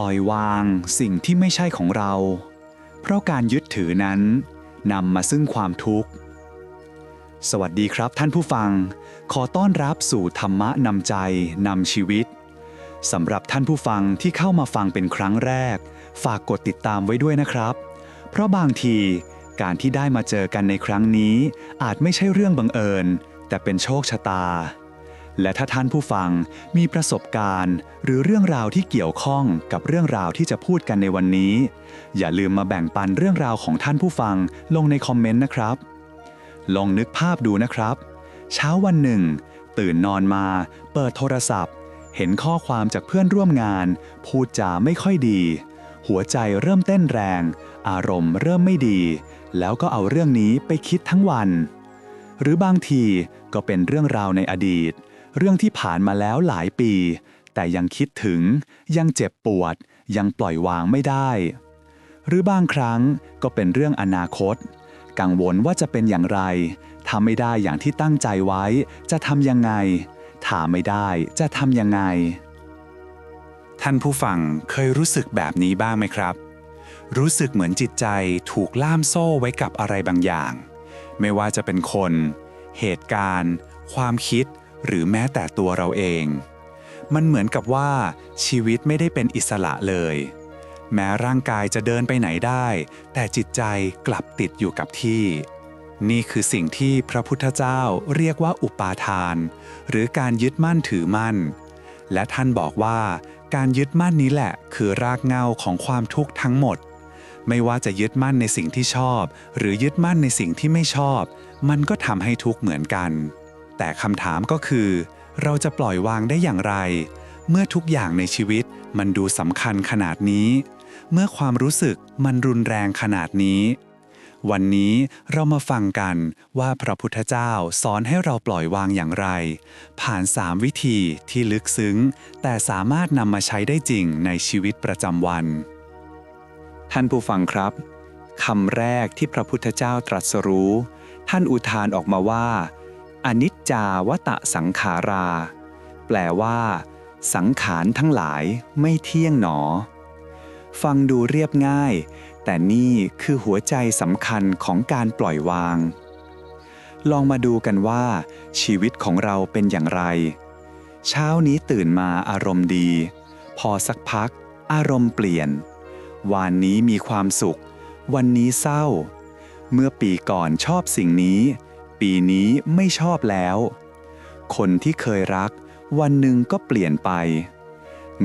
ล่อยวางสิ่งที่ไม่ใช่ของเรา เพราะการยึดถือนั้นนำมาซึ่งความทุกข์ สวัสดีครับท่านผู้ฟัง ขอต้อนรับสู่ธรรมะนำใจนำชีวิตสำหรับท่านผู้ฟังที่เข้ามาฟังเป็นครั้งแรก ฝากกดติดตามไว้ด้วยนะครับ เพราะบางทีการที่ได้มาเจอกันในครั้งนี้ อาจไม่ใช่เรื่องบังเอิญ แต่เป็นโชคชะตา และถ้าท่านผู้ฟังมีประสบการณ์ หรือเรื่องราวที่เกี่ยวข้องกับเรื่องราวที่จะพูดกันในวันนี้ อย่าลืมมาแบ่งปันเรื่องราวของท่านผู้ฟังลงในคอมเมนต์นะครับ ลองนึกภาพดูนะครับ เช้าวันหนึ่ง ตื่นนอนมา เปิดโทรศัพท์ เห็นข้อความจากเพื่อนร่วมงาน พูดจาไม่ค่อยดี หัวใจเริ่มเต้นแรง อารมณ์เริ่มไม่ดี แล้วก็เอาเรื่องนี้ไปคิดทั้งวัน หรือบางทีก็เป็นเรื่องราวในอดีต เรื่องที่ผ่านมาแล้วหลายปี แต่ยังคิดถึง ยังเจ็บปวด ยังปล่อยวางไม่ได้ หรือบางครั้งก็เป็นเรื่องอนาคต กังวลว่าจะเป็นอย่างไรทำไม่ได้อย่างที่ตั้งใจไว้ จะทำยังไงถ้าไม่ได้จะทำยังไง ท่านผู้ฟังเคยรู้สึกแบบนี้บ้างไหมครับ รู้สึกเหมือนจิตใจถูกล่ามโซ่ไว้กับอะไรบางอย่าง ไม่ว่าจะเป็นคน เหตุการณ์ ความคิด หรือแม้แต่ตัวเราเอง มันเหมือนกับว่าชีวิตไม่ได้เป็นอิสระเลย แม้ร่างกายจะเดินไปไหนได้ แต่จิตใจกลับติดอยู่กับที่ นี่คือสิ่งที่พระพุทธเจ้าเรียกว่าอุปาทาน หรือการยึดมั่นถือมั่น และท่านบอกว่าการยึดมั่นนี้แหละคือรากเหง้าของความทุกข์ทั้งหมด ไม่ว่าจะยึดมั่นในสิ่งที่ชอบ หรือยึดมั่นในสิ่งที่ไม่ชอบ มันก็ทำให้ทุกข์เหมือนกัน แต่คำถามก็คือ เราจะปล่อยวางได้อย่างไร เมื่อทุกอย่างในชีวิตมันดูสำคัญขนาดนี้ เมื่อความรู้สึกมันรุนแรงขนาดนี้ วันนี้เรามาฟังกันว่าพระพุทธเจ้าสอนให้เราปล่อยวางอย่างไร ผ่านสามวิธีที่ลึกซึ้ง แต่สามารถนำมาใช้ได้จริงในชีวิตประจำวัน ท่านผู้ฟังครับคำแรกที่พระพุทธเจ้าตรัสรู้ ท่านอุทานออกมาว่า อนิจจาวตะสังขารา แปลว่า สังขารทั้งหลายไม่เที่ยงหนอ ฟังดูเรียบง่าย แต่นี่คือหัวใจสำคัญของการปล่อยวาง ลองมาดูกันว่า ชีวิตของเราเป็นอย่างไร เช้านี้ตื่นมาอารมณ์ดี พอสักพัก อารมณ์เปลี่ยนวันนี้มีความสุข วันนี้เศร้า เมื่อปีก่อนชอบสิ่งนี้ ปีนี้ไม่ชอบแล้ว คนที่เคยรัก วันหนึ่งก็เปลี่ยนไป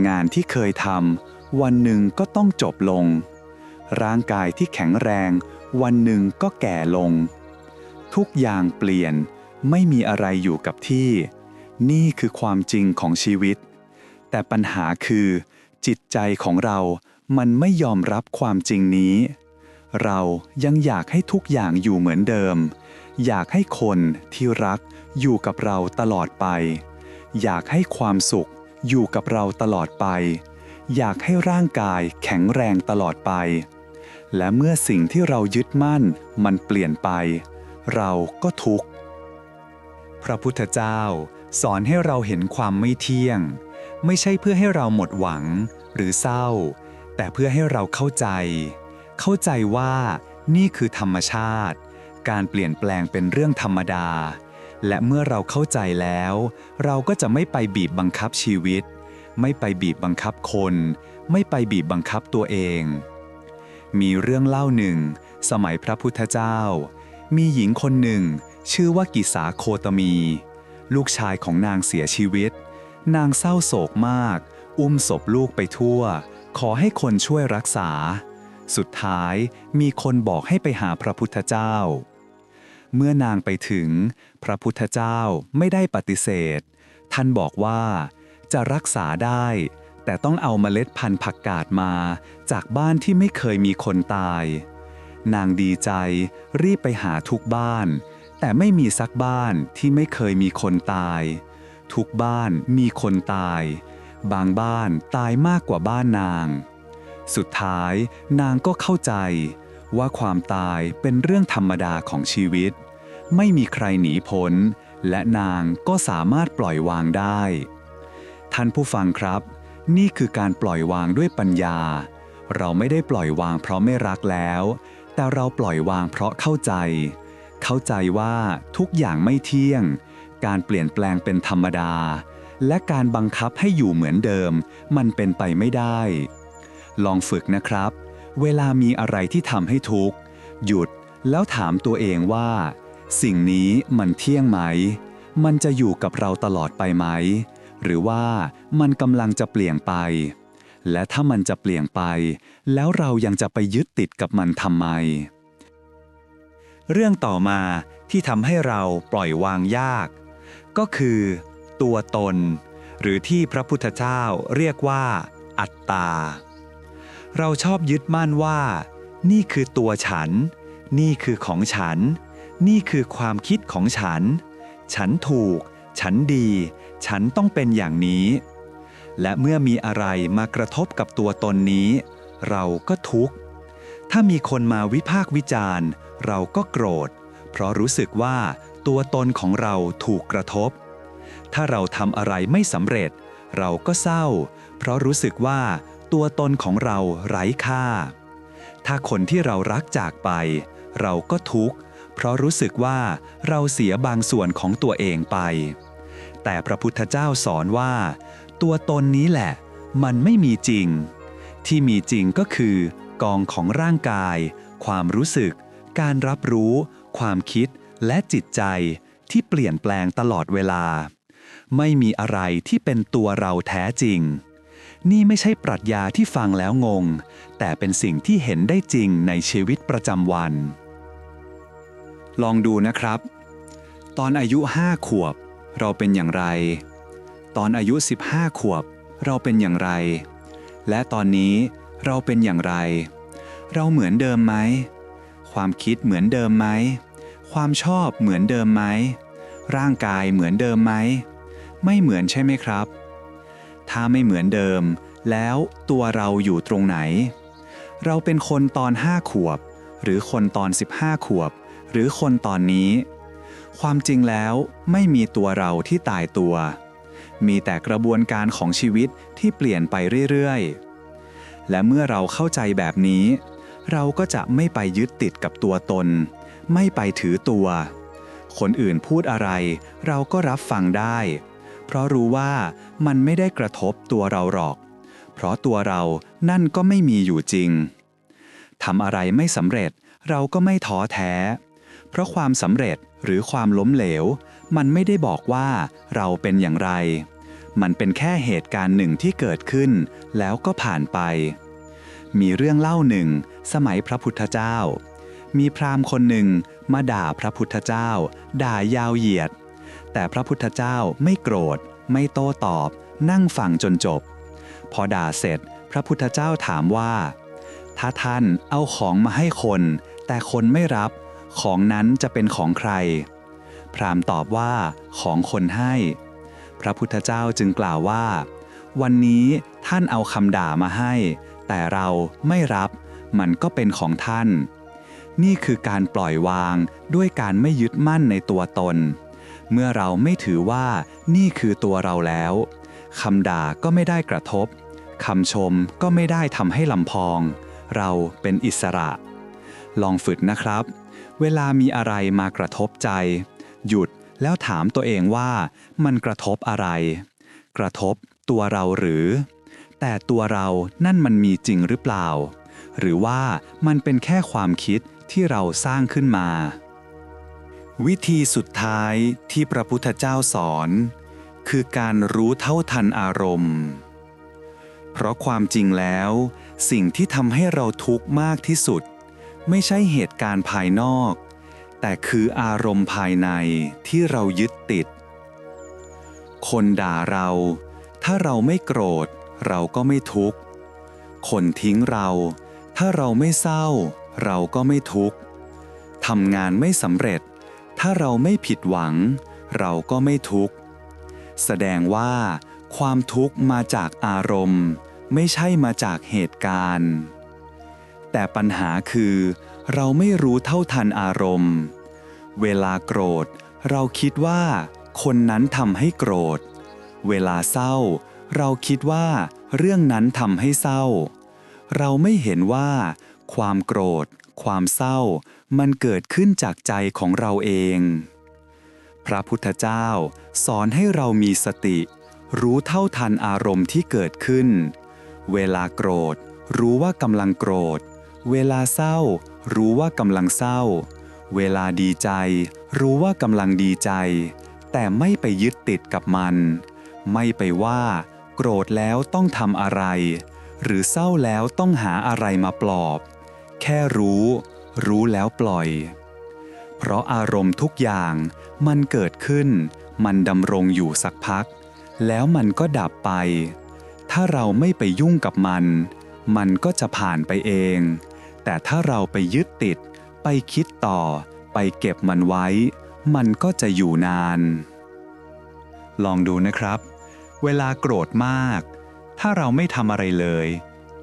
งานที่เคยทำวันหนึ่งก็ต้องจบลง ร่างกายที่แข็งแรง วันหนึ่งก็แก่ลง ทุกอย่างเปลี่ยนไม่มีอะไรอยู่กับที่ นี่คือความจริงของชีวิต แต่ปัญหาคือ จิตใจของเรามันไม่ยอมรับความจริงนี้ เรายังอยากให้ทุกอย่างอยู่เหมือนเดิม อยากให้คนที่รักอยู่กับเราตลอดไป อยากให้ความสุขอยู่กับเราตลอดไป อยากให้ร่างกายแข็งแรงตลอดไป และเมื่อสิ่งที่เรายึดมั่นมันเปลี่ยนไป เราก็ทุกข์ พระพุทธเจ้าสอนให้เราเห็นความไม่เที่ยง ไม่ใช่เพื่อให้เราหมดหวังหรือเศร้า แต่เพื่อให้เราเข้าใจ เข้าใจว่านี่คือธรรมชาติ การเปลี่ยนแปลงเป็นเรื่องธรรมดา และเมื่อเราเข้าใจแล้ว เราก็จะไม่ไปบีบบังคับชีวิต ไม่ไปบีบบังคับคน ไม่ไปบีบบังคับตัวเอง มีเรื่องเล่าหนึ่ง สมัยพระพุทธเจ้า มีหญิงคนหนึ่ง ชื่อว่ากิสาโคตมี ลูกชายของนางเสียชีวิต นางเศร้าโศกมาก อุ้มศพลูกไปทั่ว ขอให้คนช่วยรักษาสุดท้ายมีคนบอกให้ไปหาพระพุทธเจ้า เมื่อนางไปถึง พระพุทธเจ้าไม่ได้ปฏิเสธ ท่านบอกว่า จะรักษาได้ แต่ต้องเอาเมล็ดพันธุ์ผักกาดมา จากบ้านที่ไม่เคยมีคนตาย นางดีใจรีบไปหาทุกบ้าน แต่ไม่มีสักบ้านที่ไม่เคยมีคนตาย ทุกบ้านมีคนตาย บางบ้านตายมากกว่าบ้านนาง สุดท้ายนางก็เข้าใจว่าความตายเป็นเรื่องธรรมดาของชีวิต ไม่มีใครหนีพ้น และนางก็สามารถปล่อยวางได้ ท่านผู้ฟังครับ นี่คือการปล่อยวางด้วยปัญญา เราไม่ได้ปล่อยวางเพราะไม่รักแล้ว แต่เราปล่อยวางเพราะเข้าใจ เข้าใจว่าทุกอย่างไม่เที่ยง การเปลี่ยนแปลงเป็นธรรมดา และการบังคับให้อยู่เหมือนเดิม มันเป็นไปไม่ได้ ลองฝึกนะครับ เวลามีอะไรที่ทำให้ทุกข์หยุดแล้วถามตัวเองว่า สิ่งนี้มันเที่ยงไหม มันจะอยู่กับเราตลอดไปไหม หรือว่ามันกำลังจะเปลี่ยนไป และถ้ามันจะเปลี่ยนไป แล้วเรายังจะไปยึดติดกับมันทำไม เรื่องต่อมาที่ทำให้เราปล่อยวางยาก ก็คือ ตัวตน หรือที่พระพุทธเจ้าเรียกว่า อัตตา เราชอบยึดมั่นว่า นี่คือตัวฉัน นี่คือของฉัน นี่คือความคิดของฉัน ฉันถูก ฉันดี ฉันต้องเป็นอย่างนี้ และเมื่อมีอะไรมากระทบกับตัวตนนี้ เราก็ทุกข์ ถ้ามีคนมาวิพากษ์วิจารณ์ เราก็โกรธ เพราะรู้สึกว่าตัวตนของเราถูกกระทบ ถ้าเราทำอะไรไม่สำเร็จ เราก็เศร้า เพราะรู้สึกว่าตัวตนของเราไร้ค่า ถ้าคนที่เรารักจากไป เราก็ทุกข์ เพราะรู้สึกว่าเราเสียบางส่วนของตัวเองไป แต่พระพุทธเจ้าสอนว่า ตัวตนนี้แหละ มันไม่มีจริง ที่มีจริงก็คือ กองของร่างกาย ความรู้สึก การรับรู้ ความคิดและจิตใจที่เปลี่ยนแปลงตลอดเวลา ไม่มีอะไรที่เป็นตัวเราแท้จริง นี่ไม่ใช่ปรัชญาที่ฟังแล้วงง แต่เป็นสิ่งที่เห็นได้จริงในชีวิตประจำวัน ลองดูนะครับ ตอนอายุห้าขวบ เราเป็นอย่างไร ตอนอายุ 15 ขวบ เราเป็นอย่างไร และตอนนี้เราเป็นอย่างไร เราเหมือนเดิมไหม ความคิดเหมือนเดิมไหม ความชอบเหมือนเดิมไหม ร่างกายเหมือนเดิมไหม ไม่เหมือนใช่ไหมครับ ถ้าไม่เหมือนเดิม แล้วตัวเราอยู่ตรงไหน เราเป็นคนตอนห้าขวบ หรือคนตอน 15 ขวบ หรือคนตอนนี้ ความจริงแล้วไม่มีตัวเราที่ตายตัว มีแต่กระบวนการของชีวิตที่เปลี่ยนไปเรื่อยๆ และเมื่อเราเข้าใจแบบนี้ เราก็จะไม่ไปยึดติดกับตัวตน ไม่ไปถือตัว คนอื่นพูดอะไร เราก็รับฟังได้ เพราะรู้ว่ามันไม่ได้กระทบตัวเราหรอก เพราะตัวเรานั่นก็ไม่มีอยู่จริงทำอะไรไม่สำเร็จเราก็ไม่ท้อแท้ เพราะความสำเร็จหรือความล้มเหลว มันไม่ได้บอกว่าเราเป็นอย่างไร มันเป็นแค่เหตุการณ์หนึ่งที่เกิดขึ้น แล้วก็ผ่านไป มีเรื่องเล่าหนึ่ง สมัยพระพุทธเจ้า มีพราหมณ์คนหนึ่งมาด่าพระพุทธเจ้า ด่ายาวเหยียด แต่พระพุทธเจ้าไม่โกรธ ไม่โต้ตอบ นั่งฟังจนจบ พอด่าเสร็จ พระพุทธเจ้าถามว่า ถ้าท่านเอาของมาให้คน แต่คนไม่รับ ของนั้นจะเป็นของใคร พราหมณ์ตอบว่าของคนให้ พระพุทธเจ้าจึงกล่าวว่า วันนี้ท่านเอาคำด่ามาให้ แต่เราไม่รับมันก็เป็นของท่าน นี่คือการปล่อยวางด้วยการไม่ยึดมั่นในตัวตน เมื่อเราไม่ถือว่านี่คือตัวเราแล้วคำด่าก็ไม่ได้กระทบคำชมก็ไม่ได้ทำให้ลำพอง เราเป็นอิสระ ลองฝึกนะครับ เวลามีอะไรมากระทบใจ หยุดแล้วถามตัวเองว่ามันกระทบอะไร กระทบตัวเราหรือ แต่ตัวเรานั่นมันมีจริงหรือเปล่า หรือว่ามันเป็นแค่ความคิดที่เราสร้างขึ้นมา วิธีสุดท้ายที่พระพุทธเจ้าสอน คือการรู้เท่าทันอารมณ์ เพราะความจริงแล้ว สิ่งที่ทำให้เราทุกข์มากที่สุด ไม่ใช่เหตุการณ์ภายนอก แต่คืออารมณ์ภายในที่เรายึดติด คนด่าเรา ถ้าเราไม่โกรธ เราก็ไม่ทุกข์ คนทิ้งเรา ถ้าเราไม่เศร้า เราก็ไม่ทุกข์ทำงานไม่สำเร็จ ถ้าเราไม่ผิดหวัง เราก็ไม่ทุกข์ แสดงว่า ความทุกข์มาจากอารมณ์ ไม่ใช่มาจากเหตุการณ์ แต่ปัญหาคือ เราไม่รู้เท่าทันอารมณ์ เวลาโกรธ เราคิดว่า คนนั้นทำให้โกรธ เวลาเศร้า เราคิดว่า เรื่องนั้นทำให้เศร้า เราไม่เห็นว่า ความโกรธ ความเศร้า มันเกิดขึ้นจากใจของเราเอง พระพุทธเจ้าสอนให้เรามีสติ รู้เท่าทันอารมณ์ที่เกิดขึ้น เวลาโกรธ รู้ว่ากำลังโกรธ เวลาเศร้า รู้ว่ากำลังเศร้า เวลาดีใจ รู้ว่ากำลังดีใจ แต่ไม่ไปยึดติดกับมัน ไม่ไปว่า โกรธแล้วต้องทำอะไร หรือเศร้าแล้วต้องหาอะไรมาปลอบ แค่รู้ รู้แล้วปล่อย เพราะอารมณ์ทุกอย่างมันเกิดขึ้น มันดำรงอยู่สักพัก แล้วมันก็ดับไป ถ้าเราไม่ไปยุ่งกับมัน มันก็จะผ่านไปเอง แต่ถ้าเราไปยึดติด ไปคิดต่อ ไปเก็บมันไว้ มันก็จะอยู่นาน ลองดูนะครับ เวลาโกรธมาก ถ้าเราไม่ทำอะไรเลย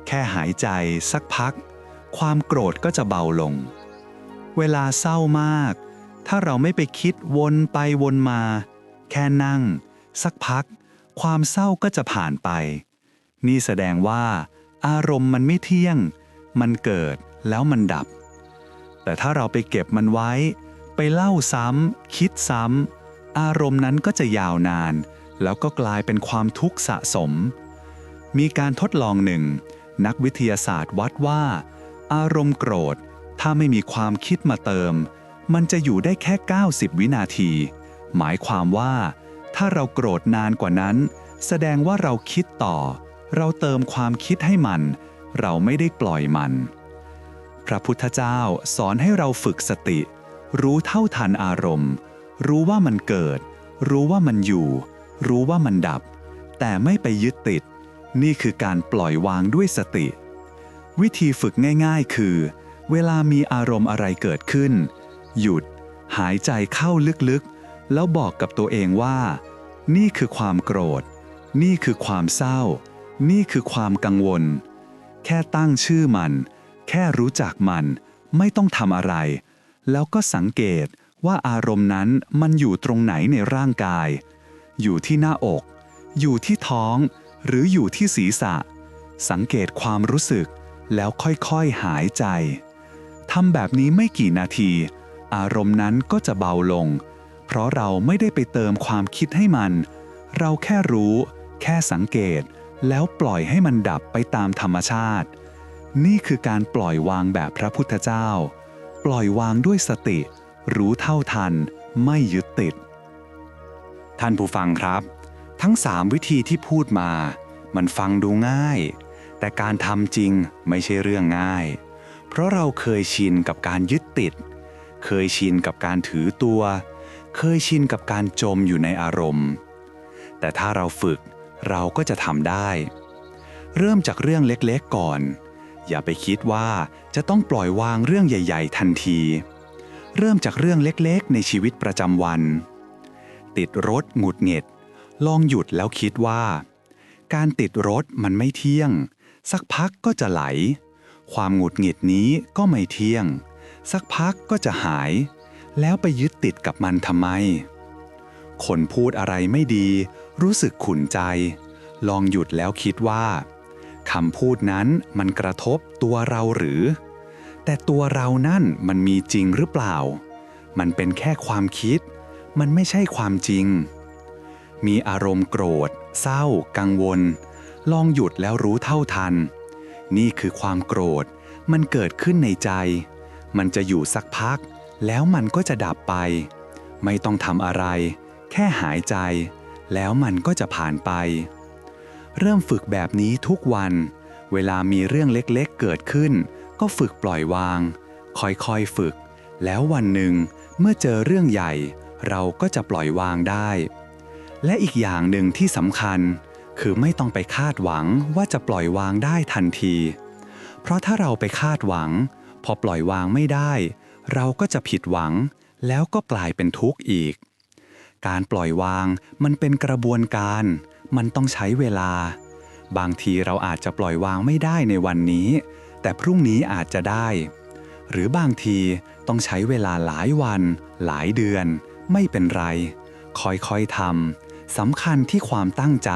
แค่หายใจสักพัก ความโกรธก็จะเบาลง เวลาเศร้ามาก ถ้าเราไม่ไปคิดวนไปวนมา แค่นั่ง สักพัก ความเศร้าก็จะผ่านไป นี่แสดงว่าอารมณ์มันไม่เที่ยง มันเกิด แล้วมันดับ แต่ถ้าเราไปเก็บมันไว้ ไปเล่าซ้ำคิดซ้ำอารมณ์นั้นก็จะยาวนาน แล้วก็กลายเป็นความทุกข์สะสม มีการทดลองหนึ่ง นักวิทยาศาสตร์วัดว่า อารมณ์โกรธ ถ้าไม่มีความคิดมาเติม มันจะอยู่ได้แค่ 90 วินาที หมายความว่าถ้าเราโกรธนานกว่านั้น แสดงว่าเราคิดต่อ เราเติมความคิดให้มัน เราไม่ได้ปล่อยมัน ระพุทธเจ้าสอนให้เราฝึกสติ รู้เท่าทันอารมณ์ รู้ว่ามันเกิด รู้ว่ามันอยู่ รู้ว่ามันดับ แต่ไม่ไปยึดติด นี่คือการปล่อยวางด้วยสติ วิธีฝึกง่ายๆ คือ เวลามีอารมณ์อะไรเกิดขึ้น หยุด หายใจเข้าลึกๆ แล้วบอกกับตัวเองว่า นี่คือความโกรธ นี่คือความเศร้า นี่คือความกังวล แค่ตั้งชื่อมัน แค่รู้จักมันไม่ต้องทำอะไร แล้วก็สังเกตว่าอารมณ์นั้นมันอยู่ตรงไหนในร่างกาย อยู่ที่หน้าอก อยู่ที่ท้อง หรืออยู่ที่ศีรษะ สังเกตความรู้สึก แล้วค่อยๆหายใจทำแบบนี้ไม่กี่นาที อารมณ์นั้นก็จะเบาลง เพราะเราไม่ได้ไปเติมความคิดให้มัน เราแค่รู้ แค่สังเกต แล้วปล่อยให้มันดับไปตามธรรมชาติ นี่คือการปล่อยวางแบบพระพุทธเจ้า ปล่อยวางด้วยสติ รู้เท่าทัน ไม่ยึดติด ท่านผู้ฟังครับ ทั้งสามวิธีที่พูดมา มันฟังดูง่าย แต่การทำจริงไม่ใช่เรื่องง่าย เพราะเราเคยชินกับการยึดติด เคยชินกับการถือตัว เคยชินกับการจมอยู่ในอารมณ์ แต่ถ้าเราฝึกเราก็จะทำได้ เริ่มจากเรื่องเล็กๆก่อน อย่าไปคิดว่าจะต้องปล่อยวางเรื่องใหญ่ ๆ ทันที เริ่มจากเรื่องเล็กๆ ในชีวิตประจำวัน ติดรถหงุดหงิด ลองหยุดแล้วคิดว่า การติดรถมันไม่เที่ยง สักพักก็จะไหล ความหงุดหงิดนี้ก็ไม่เที่ยง สักพักก็จะหาย แล้วไปยึดติดกับมันทำไม คนพูดอะไรไม่ดี รู้สึกขุนใจ ลองหยุดแล้วคิดว่า คำพูดนั้นมันกระทบตัวเราหรือ แต่ตัวเรานั่นมันมีจริงหรือเปล่า มันเป็นแค่ความคิด มันไม่ใช่ความจริง มีอารมณ์โกรธ เศร้า กังวล ลองหยุดแล้วรู้เท่าทัน นี่คือความโกรธ มันเกิดขึ้นในใจ มันจะอยู่สักพัก แล้วมันก็จะดับไป ไม่ต้องทำอะไร แค่หายใจ แล้วมันก็จะผ่านไป เริ่มฝึกแบบนี้ทุกวัน เวลามีเรื่องเล็กๆเกิดขึ้น ก็ฝึกปล่อยวาง ค่อยๆฝึก แล้ววันหนึ่งเมื่อเจอเรื่องใหญ่ เราก็จะปล่อยวางได้ และอีกอย่างหนึ่งที่สำคัญ คือไม่ต้องไปคาดหวังว่าจะปล่อยวางได้ทันที เพราะถ้าเราไปคาดหวัง พอปล่อยวางไม่ได้ เราก็จะผิดหวัง แล้วก็กลายเป็นทุกข์อีก การปล่อยวางมันเป็นกระบวนการ มันต้องใช้เวลา บางทีเราอาจจะปล่อยวางไม่ได้ในวันนี้ แต่พรุ่งนี้อาจจะได้ หรือบางทีต้องใช้เวลาหลายวัน หลายเดือน ไม่เป็นไร ค่อยๆทำสำคัญที่ความตั้งใจ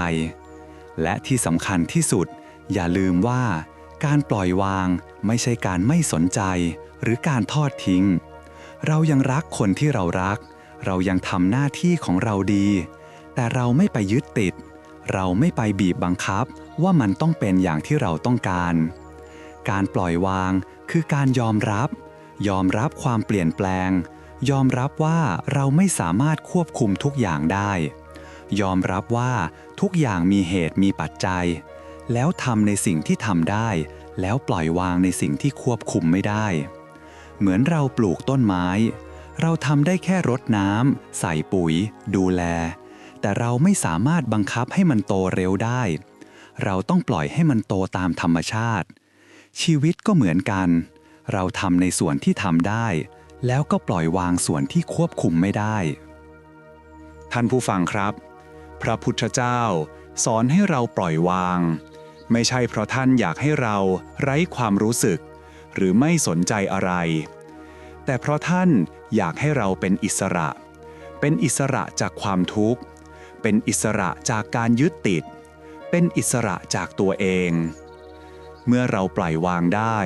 และที่สำคัญที่สุด อย่าลืมว่า การปล่อยวางไม่ใช่การไม่สนใจ หรือการทอดทิ้ง เรายังรักคนที่เรารัก เรายังทำหน้าที่ของเราดี แต่เราไม่ไปยึดติด เราไม่ไปบีบบังคับว่ามันต้องเป็นอย่างที่เราต้องการ การปล่อยวางคือการยอมรับ ยอมรับความเปลี่ยนแปลง ยอมรับว่าเราไม่สามารถควบคุมทุกอย่างได้ ยอมรับว่าทุกอย่างมีเหตุมีปัจจัย แล้วทำในสิ่งที่ทำได้ แล้วปล่อยวางในสิ่งที่ควบคุมไม่ได้ เหมือนเราปลูกต้นไม้ เราทำได้แค่รดน้ำใส่ปุ๋ย ดูแล แต่เราไม่สามารถบังคับให้มันโตเร็วได้ เราต้องปล่อยให้มันโตตามธรรมชาติ ชีวิตก็เหมือนกัน เราทำในส่วนที่ทำได้ แล้วก็ปล่อยวางส่วนที่ควบคุมไม่ได้ ท่านผู้ฟังครับ พระพุทธเจ้า สอนให้เราปล่อยวาง ไม่ใช่เพราะท่านอยากให้เราไร้ความรู้สึก หรือไม่สนใจอะไร แต่เพราะท่านอยากให้เราเป็นอิสระ เป็นอิสระจากความทุกข์ เป็นอิสระจากการยึดติด เป็นอิสระจากตัวเอง เมื่อเราปล่อยวางได้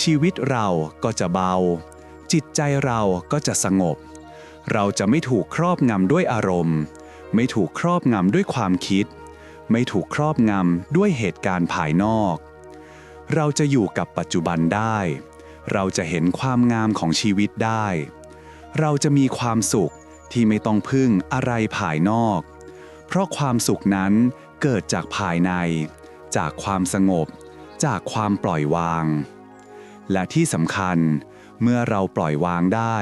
ชีวิตเราก็จะเบา จิตใจเราก็จะสงบ เราจะไม่ถูกครอบงำด้วยอารมณ์ ไม่ถูกครอบงำด้วยความคิด ไม่ถูกครอบงำด้วยเหตุการณ์ภายนอก เราจะอยู่กับปัจจุบันได้ เราจะเห็นความงามของชีวิตได้ เราจะมีความสุขที่ไม่ต้องพึ่งอะไรภายนอก เพราะความสุขนั้นเกิดจากภายใน จากความสงบ จากความปล่อยวาง และที่สำคัญ เมื่อเราปล่อยวางได้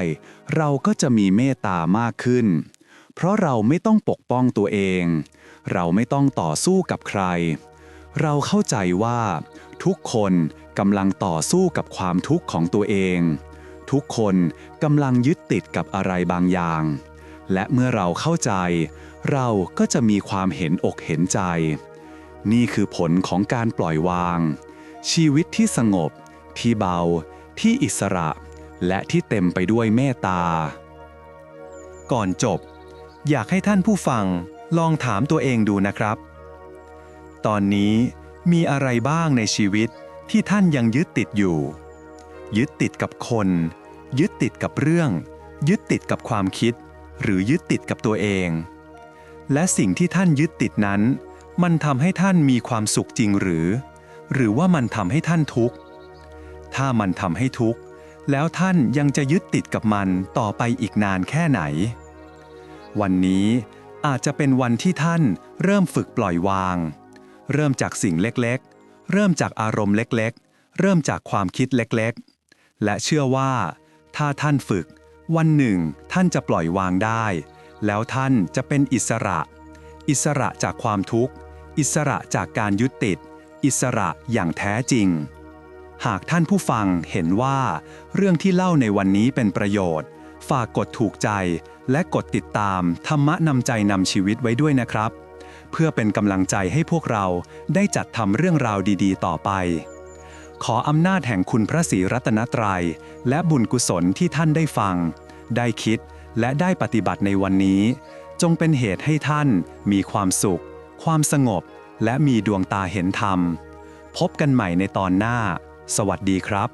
เราก็จะมีเมตตามากขึ้น เพราะเราไม่ต้องปกป้องตัวเอง เราไม่ต้องต่อสู้กับใคร เราเข้าใจว่า ทุกคนกำลังต่อสู้กับความทุกข์ของตัวเอง ทุกคนกำลังยึดติดกับอะไรบางอย่าง และเมื่อเราเข้าใจ เราก็จะมีความเห็นอกเห็นใจ นี่คือผลของการปล่อยวาง ชีวิตที่สงบ ที่เบา ที่อิสระ และที่เต็มไปด้วยเมตตา ก่อนจบ อยากให้ท่านผู้ฟังลองถามตัวเองดูนะครับ ตอนนี้มีอะไรบ้างในชีวิตที่ท่านยังยึดติดอยู่ ยึดติดกับคน ยึดติดกับเรื่อง ยึดติดกับความคิด หรือยึดติดกับตัวเอง และสิ่งที่ท่านยึดติดนั้น มันทำให้ท่านมีความสุขจริงหรือ หรือว่ามันทำให้ท่านทุกข์ ถ้ามันทำให้ทุกข์ แล้วท่านยังจะยึดติดกับมันต่อไปอีกนานแค่ไหน วันนี้อาจจะเป็นวันที่ท่านเริ่มฝึกปล่อยวาง เริ่มจากสิ่งเล็กๆ เริ่มจากอารมณ์เล็กๆ เริ่มจากความคิดเล็กๆ และเชื่อว่า ถ้าท่านฝึก วันหนึ่งท่านจะปล่อยวางได้ แล้วท่านจะเป็นอิสระ อิสระจากความทุกข์ อิสระจากการยึดติด อิสระอย่างแท้จริง หากท่านผู้ฟังเห็นว่า เรื่องที่เล่าในวันนี้เป็นประโยชน์ ฝากกดถูกใจและกดติดตามธรรมะนำใจนำชีวิตไว้ด้วยนะครับ เพื่อเป็นกำลังใจให้พวกเราได้จัดทำเรื่องราวดี ๆ ต่อไป ขออำนาจแห่งคุณพระศรีรัตนตรัย และบุญกุศลที่ท่านได้ฟัง ได้คิด และได้ปฏิบัติในวันนี้ จงเป็นเหตุให้ท่านมีความสุข ความสงบ และมีดวงตาเห็นธรรม พบกันใหม่ในตอนหน้า สวัสดีครับ